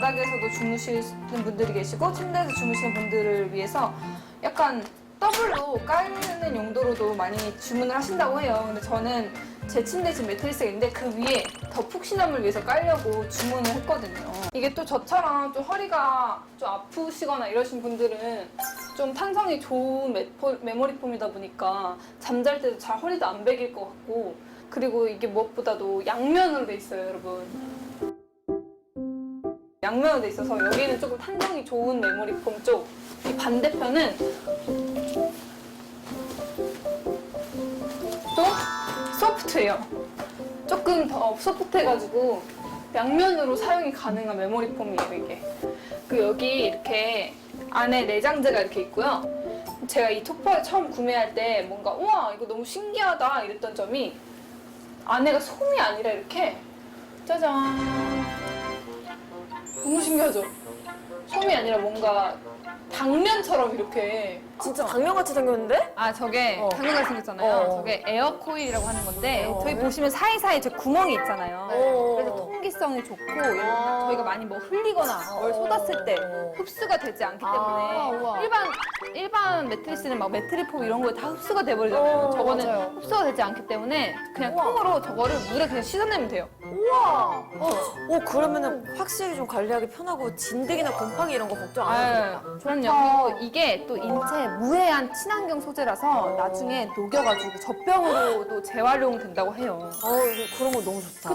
바닥에서도 주무시는 분들이 계시고 침대에서 주무시는 분들을 위해서 약간 더블로 깔는 용도로도 많이 주문을 하신다고 해요. 근데 저는 제 침대 지금 매트리스가 있는데 그 위에 더 푹신함을 위해서 깔려고 주문을 했거든요. 이게 또 저처럼 좀 허리가 좀 아프시거나 이러신 분들은 좀 탄성이 좋은 메포- 메모리 폼이다 보니까 잠잘 때도 잘 허리도 안 베길 것 같고 그리고 이게 무엇보다도 양면으로 돼 있어요, 여러분. 돼 있어서 여기는 조금 탄성이 좋은 메모리 폼 쪽, 이 반대편은 또 소프트해요. 조금 더 소프트해가지고 양면으로 사용이 가능한 메모리 폼이에요, 이게. 그 여기 이렇게 안에 내장재가 이렇게 있고요. 제가 이 토퍼를 처음 구매할 때 뭔가 우와 이거 너무 신기하다 이랬던 점이 안에가 솜이 아니라 이렇게 짜잔 너무 신기하죠? 솜이 아니라 뭔가 당면처럼 이렇게 진짜 당면같이 생겼는데? 아 저게 어. 당면같이 생겼잖아요. 어. 저게 에어코일이라고 하는 건데 어. 저희 보시면 사이사이 저 구멍이 있잖아요. 어. 그래서 통기성이 좋고 이런 아. 저희가 많이 뭐 흘리거나 뭘 쏟았을 때 흡수가 되지 않기 때문에 아, 우와. 일반 일반 매트리스는 막 매트리폼 이런 거에 다 흡수가 돼버리잖아요. 어, 저거는 맞아요. 흡수가 되지 않기 때문에 그냥. 통으로 저거를 물에 그냥 씻어내면 돼요. 우와. 어, 그러면은 확실히 좀 관리하기 편하고 진드기나 곰팡이 이런 거 걱정 안 해도 되겠다. 그럼요. 그리고 이게 또 인체에 무해한 친환경 소재라서 나중에 녹여가지고 젖병으로도 재활용 된다고 해요. 어, 이거 그런 거 너무 좋다.